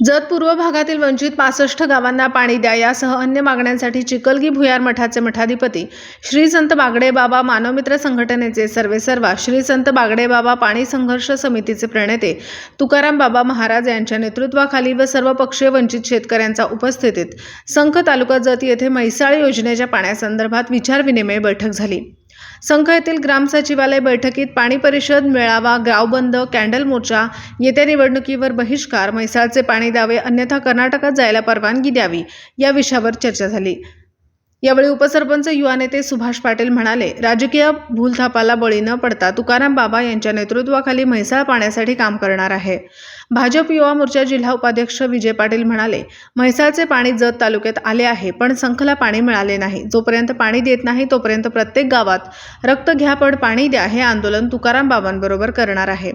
जत पूर्व भागातील वंचित पासष्ट गावांना पाणी द्या यासह अन्य मागण्यांसाठी चिकलगी भुयार मठाचे मठाधिपती श्री संत बागडे बाबा मानवमित्र संघटनेचे सर्वेसर्वा श्री संत बागडे बाबा पाणी संघर्ष समितीचे प्रणेते तुकाराम बाबा महाराज यांच्या नेतृत्वाखाली व सर्व पक्षीय वंचित शेतकऱ्यांच्या उपस्थितीत संख तालुका जत येथे म्हैसाळ योजनेच्या पाण्यासंदर्भात विचारविनिमय बैठक झाली. संघ येथील ग्राम सचिवालय बैठकीत पाणी परिषद मेळावा गावबंद कॅन्डल मोर्चा येत्या निवडणुकीवर बहिष्कार म्हैसाळचे पाणी द्यावे अन्यथा कर्नाटकात जायला परवानगी द्यावी या विषयावर चर्चा झाली. यावेळी उपसरपंच युवा नेते सुभाष पाटील म्हणाले राजकीय भूलथापाला बळी न पडता तुकाराम बाबा यांच्या नेतृत्वाखाली म्हैसाळ पाण्यासाठी काम करणार आहे. भाजप युवा मोर्चा जिल्हा उपाध्यक्ष विजय पाटील म्हणाले म्हैसाळचे पाणी जत तालुक्यात आले आहे पण संखला पाणी मिळाले नाही. जोपर्यंत पाणी देत नाही तोपर्यंत प्रत्येक गावात रक्त घ्या पण पाणी द्या हे आंदोलन तुकाराम बाबांबरोबर करणार आहे.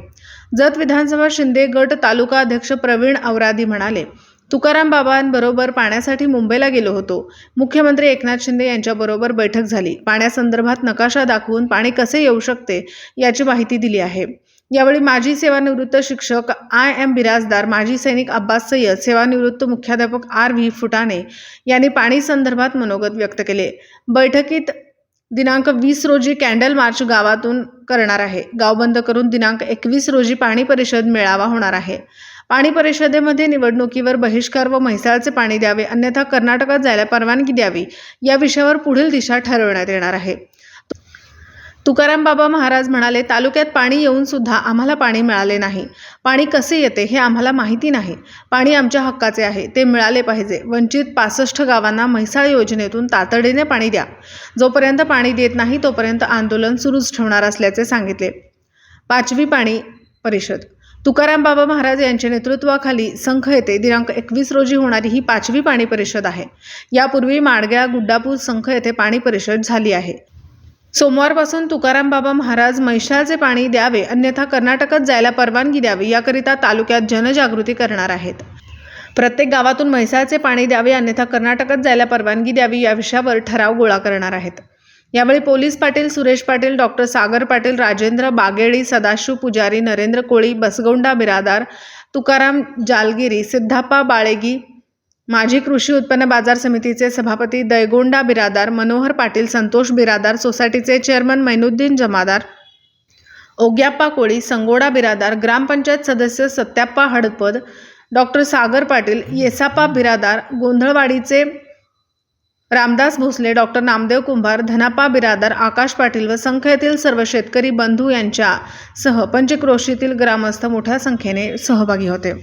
जत विधानसभा शिंदे गट तालुका अध्यक्ष प्रवीण औरादी म्हणाले तुकाराम बाबांबरोबर पाण्यासाठी मुंबईला गेलो होतो. मुख्यमंत्री एकनाथ शिंदे यांच्याबरोबर बैठक झाली. पाण्यासंदर्भात नकाशा दाखवून पाणी कसे येऊ शकते याची माहिती दिली आहे. यावेळी माजी सेवानिवृत्त शिक्षक आय एम बिराजदार माजी सैनिक अब्बास सय्यद सेवानिवृत्त मुख्याध्यापक आर व्ही फुटाणे यांनी पाणी संदर्भात मनोगत व्यक्त केले. बैठकीत दिनांक वीस रोजी कॅन्डल मार्च गावातून करणार आहे. गाव बंद करून दिनांक एकवीस रोजी पाणी परिषद मेळावा होणार आहे. पाणी परिषदेमध्ये निवडणुकीवर बहिष्कार व म्हैसाळचे पाणी द्यावे अन्यथा कर्नाटकात जायला परवानगी द्यावी या विषयावर पुढील दिशा ठरवण्यात येणार आहे. तुकाराम बाबा महाराज म्हणाले तालुक्यात पाणी येऊन सुद्धा आम्हाला पाणी मिळाले नाही. पाणी कसे येते हे आम्हाला माहिती नाही. पाणी आमच्या हक्काचे आहे ते मिळाले पाहिजे. वंचित पासष्ट गावांना म्हैसाळ योजनेतून तातडीने पाणी द्या. जोपर्यंत पाणी देत नाही तोपर्यंत आंदोलन सुरूच ठेवणार असल्याचे सांगितले. पाचवी पाणी परिषद तुकाराम बाबा महाराज यांच्या नेतृत्वाखाली संख येथे दिनांक एकवीस रोजी होणारी ही पाचवी पाणी परिषद आहे. यापूर्वी माडग्या गुड्डापूर संख येथे पाणी परिषद झाली आहे. सोमवारपासून तुकाराम बाबा महाराज म्हैसाळचे पाणी द्यावे अन्यथा कर्नाटकात जायला परवानगी द्यावी याकरिता तालुक्यात जनजागृती करणार आहेत. प्रत्येक गावातून म्हैसाळचे पाणी द्यावे अन्यथा कर्नाटकात जायला परवानगी द्यावी या विषयावर ठराव गोळा करणार आहेत. यावेळी पोलीस पाटील सुरेश पाटील डॉक्टर सागर पाटील राजेंद्र बागेळी सदाशिव पुजारी नरेंद्र कोळी बसगोंडा बिरादार तुकाराम जालगिरी सिद्धाप्पा बाळेगी माजी कृषी उत्पन्न बाजार समितीचे सभापती दयगोंडा बिरादार मनोहर पाटील संतोष बिरादार सोसायटीचे चेअरमन मैनुद्दीन जमादार ओग्याप्पा कोळी संगोडा बिरादार ग्रामपंचायत सदस्य सत्याप्पा हडपद डॉक्टर सागर पाटील येसापा बिरादार गोंधळवाडीचे रामदास भोसले डॉक्टर नामदेव कुंभार धनापा बिरादार आकाश पाटील व संख येथील सर्व शेतकरी बंधू यांच्यासह पंचक्रोशीतील ग्रामस्थ मोठ्या संख्येने सहभागी होते.